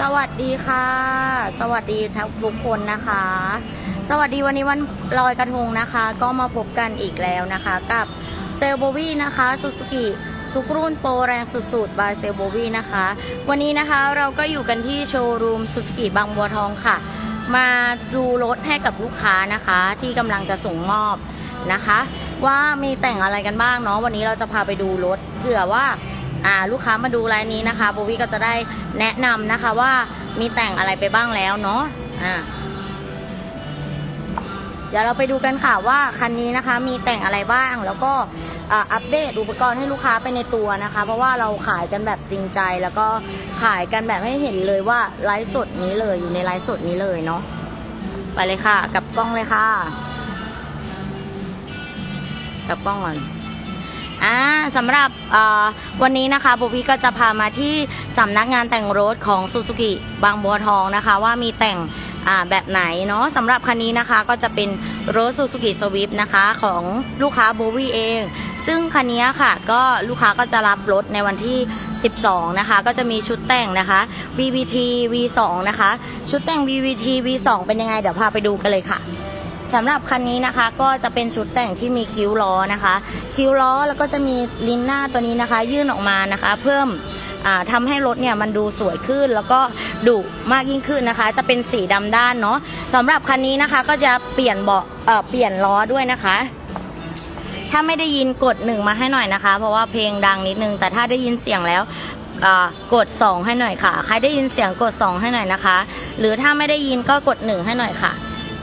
สวัสดีค่ะ สวัสดีทุกคนนะคะ สวัสดีวันนี้วันลอยกระทงนะคะ ก็มาพบกันอีกแล้วนะคะ กับเซลโบวีนะคะซูซูกิทุกรุ่นโปรแรงสุดๆ บายเซลโบวีนะคะ วันนี้นะคะเราก็อยู่กันที่โชว์รูมซูซูกิบางบัวทองค่ะ มาดูรถให้กับลูกค้านะคะ ที่กำลังจะส่งมอบนะคะ ว่ามีแต่งอะไรกันบ้างเนาะวันนี้เราจะพาไปดูรถเผื่อว่า อ่าลูกค้ามาดูรายนี้นะคะโบวี่ก็จะได้แนะนำนะคะว่ามีแต่งอะไรไปบ้างแล้วเนาะอ่าเดี๋ยวเราไปดูกันค่ะว่าคันนี้นะคะมีแต่งอะไรบ้างแล้วก็อัปเดตอุปกรณ์ให้ลูกค้าไปในตัวนะคะ เพราะว่าเราขายกันแบบจริงใจแล้วก็ขายกันแบบให้เห็นเลยว่าไลฟ์สดนี้เลยอยู่ในไลฟ์สดนี้เลยเนาะไปเลยค่ะ กับกล้องเลยค่ะ กับกล้องก่อน อ่าสำหรับวันนี้นะคะโบวี่ก็จะพามาที่สำนักงานแต่งรถของซูซูกิบางบัวทองนะคะ ว่ามีแต่งแบบไหนเนาะสำหรับคันนี้นะคะก็จะเป็นรถซูซูกิสวิฟนะคะของลูกค้าโบวี่เอง ซึ่งคันนี้ค่ะก็ลูกค้าก็จะรับรถในวันที่ 12 นะคะ ก็จะมีชุดแต่งนะคะ BBT V2 นะคะ ชุดแต่ง BBT V2 เป็นยังไงเดี๋ยวพาไปดูกันเลยค่ะ สำหรับคันนี้นะคะก็จะเป็นชุดแต่งที่มีคิ้วล้อนะคะ คิ้วล้อแล้วก็จะมีลิ้นหน้าตัวนี้นะคะ ยื่นออกมานะคะ เพิ่มอ่าทำให้รถเนี่ยมันดูสวยขึ้นแล้วก็ดุมากยิ่งขึ้นนะคะ จะเป็นสีดำด้านเนาะสำหรับคันนี้นะคะก็จะเปลี่ยนเบาะเปลี่ยนล้อด้วยนะคะ ถ้าไม่ได้ยินกดหนึ่งมาให้หน่อยนะคะ เพราะว่าเพลงดังนิดนึง แต่ถ้าได้ยินเสียงแล้วกด 2 ให้หน่อยค่ะ ใครได้ยินเสียงกด 2 ให้หน่อยนะคะ หรือถ้าไม่ได้ยินก็กด 1 ให้หน่อยค่ะ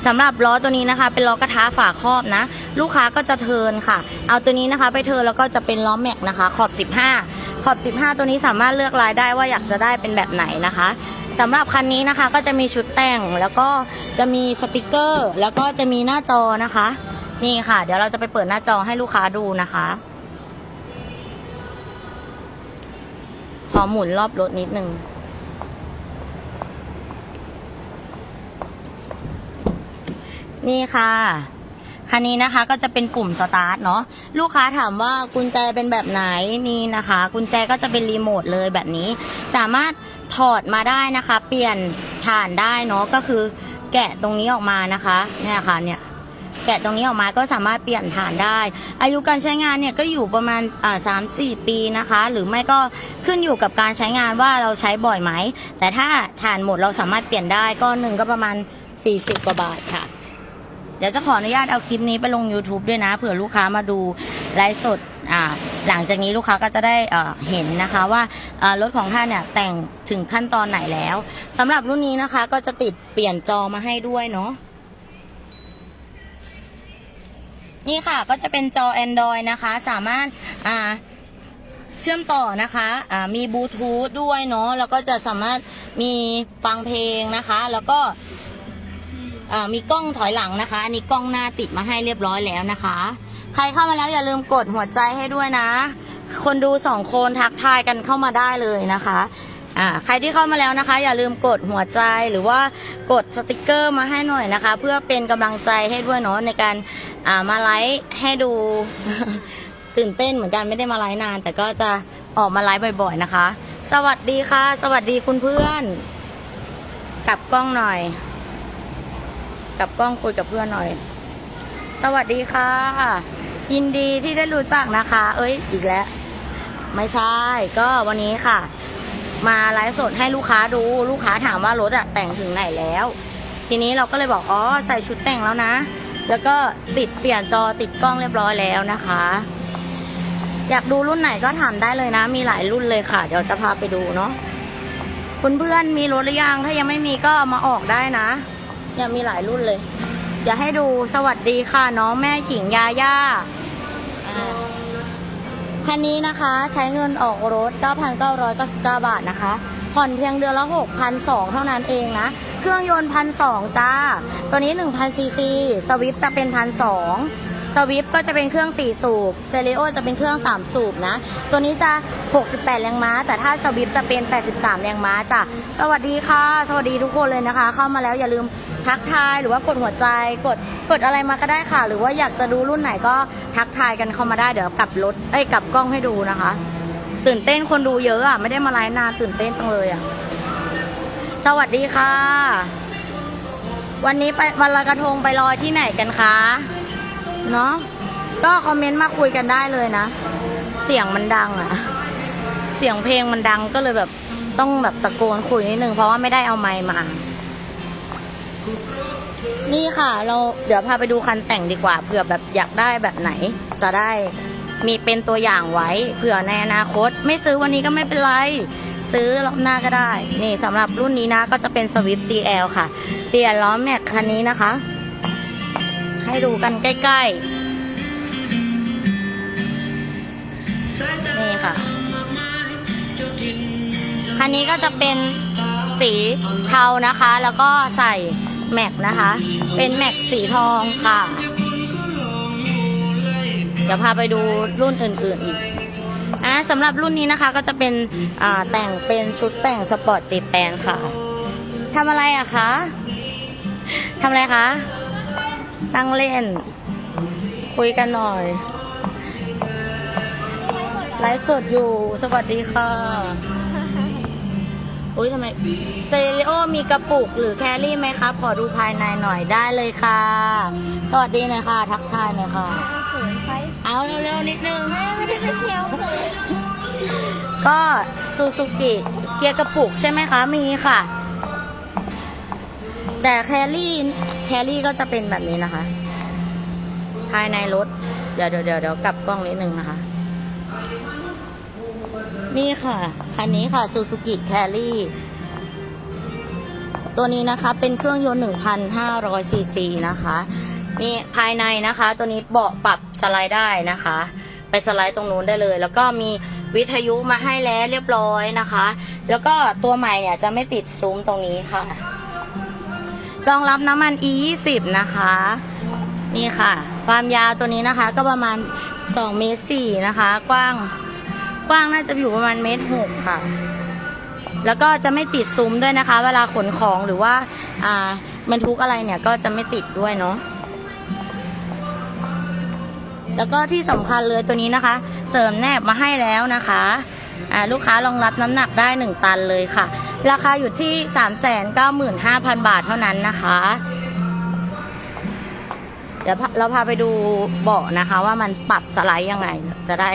สำหรับล้อตัวนี้นะคะ เป็นล้อกระทะฝาครอบนะ ลูกค้าก็จะเทินค่ะ เอาตัวนี้นะคะ ไปเทินแล้วก็จะเป็นล้อแม็กนะคะ ขอบ 15 ขอบ 15 ตัวนี้สามารถเลือกลายได้ว่าอยากจะได้เป็นแบบไหนนะคะสำหรับคันนี้นะคะก็จะมีชุดแต่งแล้วก็จะมีสติกเกอร์ แล้วก็จะมีหน้าจอนะคะ นี่ค่ะ เดี๋ยวเราจะไปเปิดหน้าจอให้ลูกค้าดูนะคะ ขอหมุนรอบรถนิดนึง นี่ค่ะ คันนี้นะคะก็จะเป็นปุ่มสตาร์ทเนาะลูกค้าถามว่ากุญแจเป็นแบบไหนนี่นะคะ กุญแจก็จะเป็นรีโมทเลยแบบนี้ สามารถถอดมาได้นะคะ เปลี่ยนฐานได้เนาะก็คือแกะตรงนี้ออกมานะคะเนี่ยค่ะเนี่ยแกะตรงนี้ออกมาก็สามารถเปลี่ยนฐานได้ อายุการใช้งานเนี่ยก็อยู่ประมาณอ่าสามสี่ปีนะคะ หรือไม่ก็ขึ้นอยู่กับการใช้งานว่าเราใช้บ่อยไหม แต่ถ้าฐานหมดเราสามารถเปลี่ยนได้ก็หนึ่งก็ประมาณ 40 กว่าบาทค่ะ เดี๋ยวจะขออนุญาตเอาคลิปนี้ไปลง YouTube ด้วยนะ เผื่อลูกค้ามาดูไลฟ์สดอ่าหลังจากนี้ลูกค้าก็จะได้เห็นนะคะว่ารถของท่านเนี่ยแต่งถึงขั้นตอนไหนแล้วสำหรับรุ่นนี้นะคะ ก็จะติดเปลี่ยนจอมาให้ด้วยเนาะนี่ค่ะก็จะเป็นจอ Android นะคะ สามารถาเชื่อมต่อนะคะอ่ามีบลูทูธด้วยเนาะแล้วก็จะสามารถมีฟังเพลงนะคะ แล้วก็ มีกล้องถอยหลังนะคะ อันนี้กล้องหน้าติดมาให้เรียบร้อยแล้วนะคะ ใครเข้ามาแล้วอย่าลืมกดหัวใจให้ด้วยนะ คนดูสองคนทักทายกันเข้ามาได้เลยนะคะอ่าใครที่เข้ามาแล้วนะคะ อย่าลืมกดหัวใจหรือว่ากดสติกเกอร์มาให้หน่อยนะคะ เพื่อเป็นกำลังใจให้ด้วยเนาะในการอ่ามาไลฟ์ให้ดู ตื่นเต้นเหมือนกันไม่ได้มาไลฟ์นาน แต่ก็จะออกมาไลฟ์บ่อยๆนะคะ สวัสดีค่ะ สวัสดีคุณเพื่อน กลับกล้องหน่อย กับกล้องคุยกับเพื่อนหน่อย สวัสดีค่ะ ยินดีที่ได้รู้จักนะคะ เอ้ย อีกแล้ว ไม่ใช่ ก็วันนี้ค่ะ มาไลฟ์สดให้ลูกค้าดูลูกค้าถามว่ารถอะแต่งถึงไหนแล้ว ทีนี้เราก็เลยบอกอ๋อใส่ชุดแต่งแล้วนะ แล้วก็ติดเปลี่ยนจอติดกล้องเรียบร้อยแล้วนะคะ อยากดูรุ่นไหนก็ถามได้เลยนะ มีหลายรุ่นเลยค่ะ เดี๋ยวจะพาไปดูเนาะเพื่อนๆมีรถหรือยังถ้ายังไม่มีก็มาออกได้นะ เนี่ยมีหลายรุ่นเลย อยากให้ดูสวัสดีค่ะ น้องแม่หญิงยาย่าคันนี้นะคะใช้เงินออกรถ 9,999 บาทนะคะ ผ่อนเพียงเดือนละ 6,200 เท่านั้นเองนะ เครื่องยนต์พันสองจ้า ตัวนี้ 1,000ซีซีสวิฟจะเป็นพันสองสวิฟก็จะเป็นเครื่อง 4 สูบเซเรโอจะเป็นเครื่อง 3 สูบนะ ตัวนี้จะ 68 แรงม้า แต่ถ้าสวิฟจะเป็น 83 แรงม้าจ้ะ สวัสดีค่ะ สวัสดีทุกคนเลยนะคะ เข้ามาแล้วอย่าลืม ทักทายหรือว่ากดหัวใจกดกดอะไรมาก็ได้ค่ะ หรือว่าอยากจะดูรุ่นไหนก็ทักทายกันเข้ามาได้เดี๋ยวกลับรถเอ้ยกลับกล้องให้ดูนะคะ ตื่นเต้นคนดูเยอะอะไม่ได้มาไลฟ์นานตื่นเต้นจังเลยอะสวัสดีค่ะ วันนี้ไปวันลอยกระทงไปลอยที่ไหนกันคะเนาะก็คอมเมนต์มาคุยกันได้เลยนะ เสียงมันดังอะ เสียงเพลงมันดังก็เลยแบบต้องแบบตะโกนคุยนิดนึงเพราะว่าไม่ได้เอาไมค์มา นี่ค่ะ เราเดี๋ยวพาไปดูคันแต่งดีกว่าเผื่อแบบอยากได้แบบไหน จะได้มีเป็นตัวอย่างไว้เผื่อในอนาคต ไม่ซื้อวันนี้ก็ไม่เป็นไร ซื้อรอบหน้าก็ได้ นี่สำหรับรุ่นนี้นะก็จะเป็น Swift GL ค่ะ เปลี่ยนล้อแม็กคันนี้นะคะ ให้ดูกันใกล้ๆ นี่ค่ะ คันนี้ก็จะเป็นสีเทานะคะ แล้วก็ใส่ แม็กนะคะ เป็นแม็กสีทองค่ะ เดี๋ยวพาไปดูรุ่นอื่นๆอีกอ่าสำหรับรุ่นนี้นะคะก็จะเป็นอ่าแต่งเป็นชุดแต่งสปอร์ตจีแปนค่ะทำอะไรอะคะทำอะไรคะนั่งเล่น คุยกันหน่อยไลฟ์สดอยู่ สวัสดีค่ะ อุ้ยทำไมเซริโอมีกระปุกหรือแครี่ไหมครับ ขอดูภายในหน่อยได้เลยค่ะ สวัสดีหน่อยค่ะ ทักทายหน่อยค่ะ เขินไปเอาเร็วๆนิดนึงแม่ไม่ได้ไปเที่ยวเขินก็ซูซูกิเกียร์กระปุกใช่ไหมคะ มีค่ะ แต่แครี่แครี่ก็จะเป็นแบบนี้นะคะ ภายในรถ เดี๋ยวเดี๋ยวเดี๋ยวเดี๋ยวกลับกล้องนิดนึงนะคะ นี่ค่ะ คันนี้ค่ะซูซูกิแครี่ตัวนี้นะคะ เป็นเครื่องยนต์ 1,500ซีซีนะคะ นี่ภายในนะคะ ตัวนี้เบาะปรับสไลด์ได้นะคะ ไปสไลด์ตรงนู้นได้เลย แล้วก็มีวิทยุมาให้แล้วเรียบร้อยนะคะ แล้วก็ตัวใหม่เนี่ยจะไม่ติดซุ้มตรงนี้ค่ะ รองรับน้ำมัน e 2 0นะคะ นี่ค่ะ ความยาวตัวนี้นะคะ ก็ประมาณ2เมตร4นะคะ กว้าง กว้างน่าจะอยู่ประมาณเมตรหกค่ะ แล้วก็จะไม่ติดซุ้มด้วยนะคะ เวลาขนของหรือว่า อ่าบรรทุกอะไรเนี่ยก็จะไม่ติดด้วยเนาะแล้วก็ที่สำคัญเลยตัวนี้นะคะ เสริมแนบมาให้แล้วนะคะอ่าลูกค้ารองรับน้ำหนักได้ 1 ตันเลยค่ะ ราคาอยู่ที่ 395,000 บาทเท่านั้นนะคะ เดี๋ยวเราพาไปดูเบาะนะคะ ว่ามันปรับสไลด์ยังไงจะได้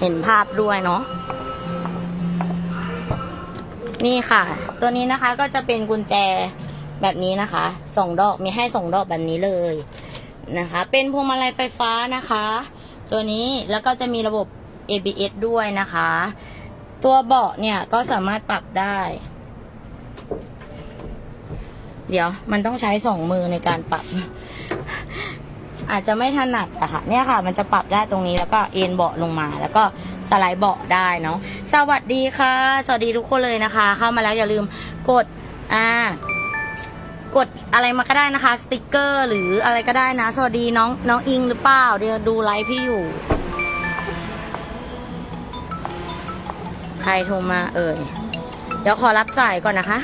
เห็นภาพด้วยเนาะนี่ค่ะ ตัวนี้นะคะก็จะเป็นกุญแจแบบนี้นะคะสองดอกมีให้สองดอกแบบนี้เลยนะคะ เป็นพวงมาลัยไฟฟ้านะคะ ตัวนี้แล้วก็จะมีระบบ ABS ด้วยนะคะ ตัวเบาะเนี่ยก็สามารถปรับได้ เดี๋ยวมันต้องใช้สองมือในการปรับ อาจจะไม่ถนัดอะค่ะ เนี่ยค่ะ มันจะปรับได้ตรงนี้แล้วก็เอ็นเบาะลงมา แล้วก็สไลด์เบาะได้เนาะสวัสดีค่ะ สวัสดีทุกคนเลยนะคะ เข้ามาแล้วอย่าลืมกดอ่ากดอะไรมาก็ได้นะคะ สติกเกอร์ หรืออะไรก็ได้นะ สวัสดีน้องน้องอิงหรือเปล่าเดี๋ยวดูไลฟ์พี่อยู่ ใครโทรมาเอ่ยเดี๋ยวขอรับสายก่อนนะคะ